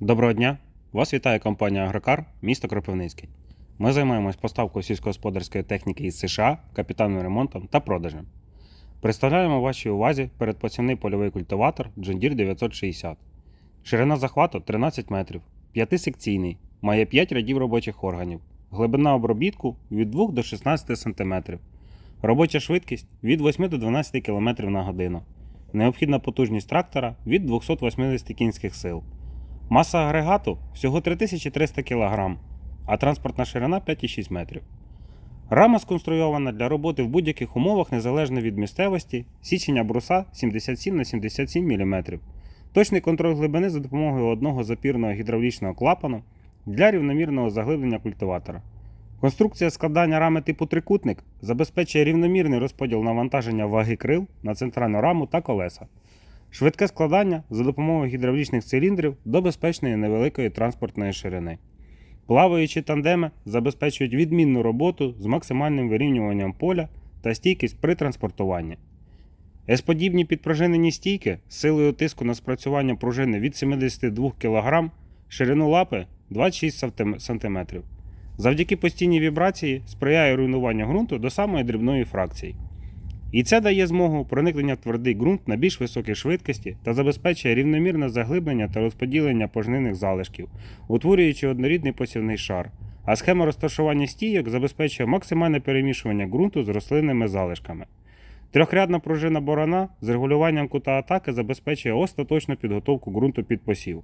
Доброго дня! Вас вітає компанія Агрокар, місто Кропивницький. Ми займаємось поставкою сільськогосподарської техніки із США, капітальним ремонтом та продажем. Представляємо вашій увазі передпосівний польовий культиватор John Deere 960. Ширина захвату 13 метрів, п'ятисекційний, має 5 рядів робочих органів, глибина обробітку від 2 до 16 см, робоча швидкість від 8 до 12 км на годину, необхідна потужність трактора від 280 кінських сил. Маса агрегату всього 3300 кг, а транспортна ширина 5,6 метрів. Рама сконструйована для роботи в будь-яких умовах незалежно від місцевості, січення бруса 77 на 77 мм. Точний контроль глибини за допомогою одного запірного гідравлічного клапану для рівномірного заглиблення культиватора. Конструкція складання рами типу трикутник забезпечує рівномірний розподіл навантаження ваги крил на центральну раму та колеса. Швидке складання за допомогою гідравлічних циліндрів до безпечної невеликої транспортної ширини. Плаваючі тандеми забезпечують відмінну роботу з максимальним вирівнюванням поля та стійкість при транспортуванні. С-подібні підпружинені стійки з силою тиску на спрацювання пружини від 72 кг, ширину лапи 26 см. Завдяки постійній вібрації сприяє руйнуванню ґрунту до самої дрібної фракції. І це дає змогу проникнення в твердий ґрунт на більш високій швидкості та забезпечує рівномірне заглиблення та розподілення пожнивних залишків, утворюючи однорідний посівний шар. А схема розташування стійок забезпечує максимальне перемішування ґрунту з рослинними залишками. Трьохрядна пружина борона з регулюванням кута атаки забезпечує остаточну підготовку ґрунту під посів.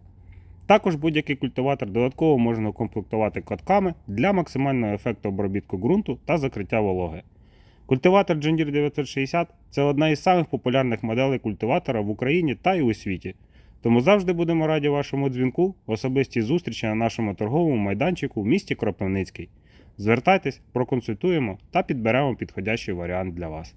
Також будь-який культиватор додатково можна укомплектувати катками для максимального ефекту обробітку ґрунту та закриття вологи. Культиватор John Deere 960 це одна із самих популярних моделей культиватора в Україні та й у світі. Тому завжди будемо раді вашому дзвінку, особистій зустрічі на нашому торговому майданчику в місті Кропивницький. Звертайтесь, проконсультуємо та підберемо підходящий варіант для вас.